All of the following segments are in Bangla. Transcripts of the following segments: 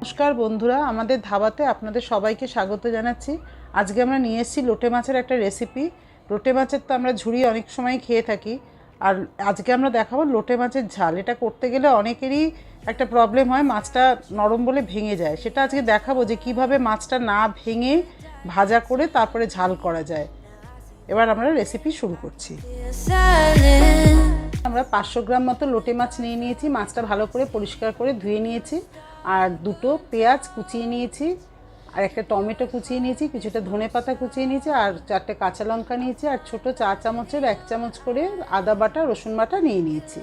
নমস্কার বন্ধুরা, আমাদের ধাবাতে আপনাদের সবাইকে স্বাগত জানাচ্ছি। আজকে আমরা নিয়ে এসেছি লোটে মাছের একটা রেসিপি লোটে মাছের তো আমরা ঝুড়ি অনেক সময় খেয়ে থাকি। আর আজকে আমরা দেখাবো লোটে মাছের ঝাল। এটা করতে গেলে অনেকেরই একটা প্রবলেম হয়, মাছটা নরম বলে ভেঙে যায়। সেটা আজকে দেখাবো যে কীভাবে মাছটা না ভেঙে ভাজা করে তারপরে ঝাল করা যায়। এবার আমরা রেসিপি শুরু করছি। আমরা পাঁচশো গ্রাম মতো লোটে মাছ নিয়ে নিয়েছি। মাছটা ভালো করে পরিষ্কার করে ধুয়ে নিয়েছি। আর দুটো পেঁয়াজ কুচিয়ে নিয়েছি আর একটা টমেটো কুচিয়ে নিয়েছি কিছুটা ধনে পাতা কুচিয়ে নিয়েছি আর চারটে কাঁচা লঙ্কা নিয়েছি আর ছোট চা চামচের এক চামচ করে আদা বাটা রসুন বাটা নিয়ে নিয়েছি.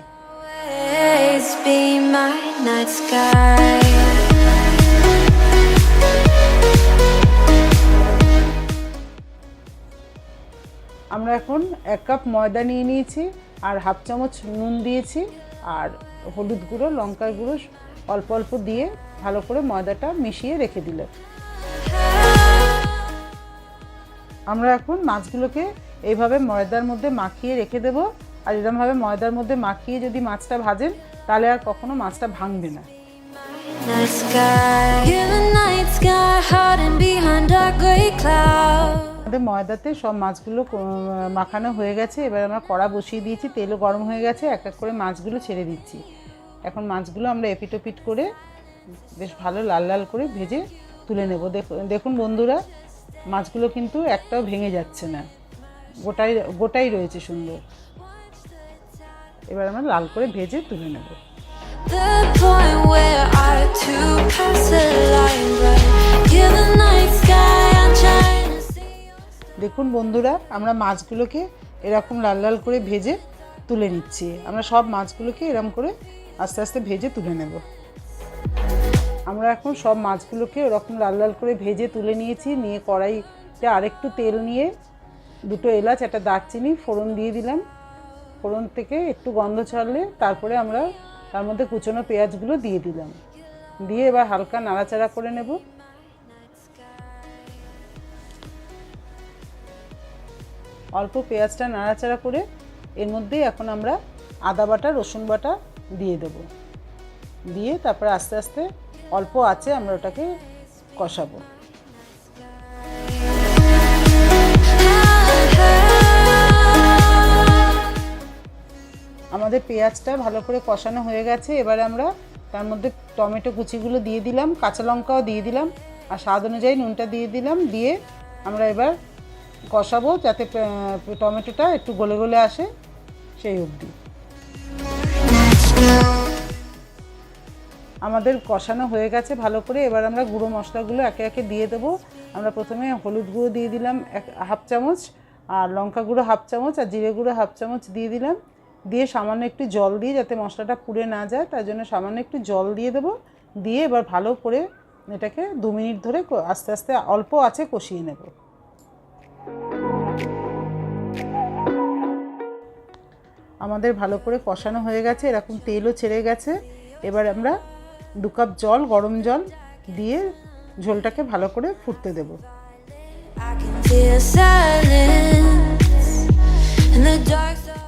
আমরা এখন এক কাপ ময়দা নিয়ে নিয়েছি। আর হাফ চামচ নুন দিয়েছি আর হলুদ গুঁড়ো, লঙ্কার গুঁড়ো অল্প অল্প দিয়ে ভালো করে ময়দাটা মিশিয়ে রেখে দিল আমরা এখন মাছগুলোকে এইভাবে ময়দার মধ্যে মাখিয়ে রেখে দেব আর এরকমভাবে ময়দার মধ্যে মাখিয়ে যদি মাছটা ভাজেন, তাহলে আর কখনো মাছটা ভাঙবে না Night sky. The night sky, hiding behind dark gray clouds. আমাদের ময়দাতে সব মাছগুলো মাখানো হয়ে গেছে। এবার আমরা কড়া বসিয়ে দিয়েছি তেলও গরম হয়ে গেছে এক এক করে মাছগুলো ছেড়ে দিচ্ছি। এখন মাছগুলো আমরা এপিটোপিট করে বেশ ভালো লাল লাল করে ভেজে তুলে নেব। দেখুন বন্ধুরা মাছগুলো কিন্তু একটাও ভেঙে যাচ্ছে না। গোটাই গোটাই রয়েছে সুন্দর। এবার আমরা লাল করে ভেজে তুলে নেব। The point where align right. Yeah, the night দেখুন বন্ধুরা, আমরা মাছগুলোকে এরকম লাল লাল করে ভেজে তুলে নিচ্ছি। আমরা সব মাছগুলোকে এরকম করে আস্তে আস্তে ভেজে তুলে নেব। আমরা এখন সব মাছগুলোকে ওরকম লাল লাল করে ভেজে তুলে নিয়েছি। নিয়ে কড়াইতে আরেকটু তেল নিয়ে দুটো এলাচ, একটা দারচিনি, ফোড়ন দিয়ে দিলাম। ফোড়ন থেকে একটু গন্ধ ছাড়লে তারপরে আমরা তার মধ্যে কুচনো পেঁয়াজগুলো দিয়ে দিলাম। দিয়ে এবার হালকা নাড়াচাড়া করে নেব। অল্প পেঁয়াজটা নাড়াচাড়া করে এর মধ্যেই এখন আমরা আদা বাটা, রসুন বাটা দিয়ে দেব। দিয়ে তারপরে আস্তে আস্তে অল্প আছে আমরা ওটাকে কষাবো। আমাদের পেঁয়াজটা ভালো করে কষানো হয়ে গেছে। এবারে আমরা তার মধ্যে টমেটো কুচিগুলো দিয়ে দিলাম, কাঁচা লঙ্কাও দিয়ে দিলাম, আর স্বাদ অনুযায়ী নুনটা দিয়ে দিলাম। দিয়ে আমরা এবার কষাবো যাতে টমেটোটা একটু গলে গলে আসে, সেই অবধি। আমাদের কষানো হয়ে গেছে ভালো করে। এবার আমরা গুঁড়ো মশলাগুলো একে একে দিয়ে দেবো। আমরা প্রথমে হলুদ গুঁড়ো দিয়ে দিলাম এক, হাফ চামচ, আর লঙ্কা গুঁড়ো হাফ চামচ, আর জিরে গুঁড়ো হাফ চামচ দিয়ে দিলাম। দিয়ে সামান্য একটু জল দিয়ে যাতে মশলাটা পুড়ে না যায়, তার জন্য সামান্য একটু জল দিয়ে দেবো। দিয়ে এবার ভালো করে এটাকে দু মিনিট ধরে আস্তে আস্তে অল্প আছে কষিয়ে নেব। আমাদের ভালো করে কষানো হয়ে গেছে, এরকম তেলও ছেড়ে গেছে। এবার আমরা দু কাপ জল, গরম জল দিয়ে ঝোলটাকে ভালো করে ফুটতে দেব.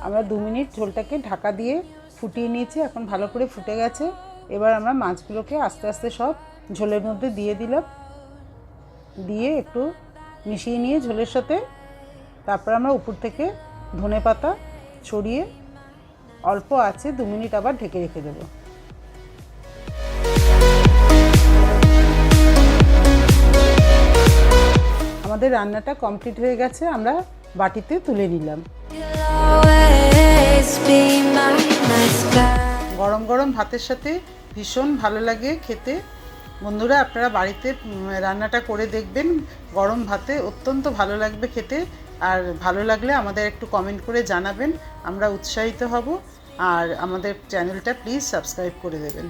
আমরা দু মিনিট ঝোলটাকে ঢাকা দিয়ে ফুটিয়ে নিয়েছি, এখন ভালো করে ফুটে গেছে। এবার আমরা মাছগুলোকে আস্তে আস্তে সব ঝোলের মধ্যে দিয়ে দিলাম। দিয়ে একটু মিশিয়ে নিয়ে ঝোলের সাথে তারপর আমরা উপর থেকে ধনে পাতা ছড়িয়ে অল্প আছে, দু মিনিট আবার ঢেকে রেখে দেবো। আমাদের রান্নাটা কমপ্লিট হয়ে গেছে, আমরা বাটিতে তুলে নিলাম. গরম গরম ভাতের সাথে ভীষণ ভালো লাগে খেতে। বন্ধুরা, আপনারা বাড়িতে রান্নাটা করে দেখবেন। গরম ভাতে অত্যন্ত ভালো লাগবে খেতে। আর ভালো লাগলে আমাদের একটু কমেন্ট করে জানাবেন। আমরা উৎসাহিত হব। আর আমাদের চ্যানেলটা প্লিজ সাবস্ক্রাইব করে দেবেন।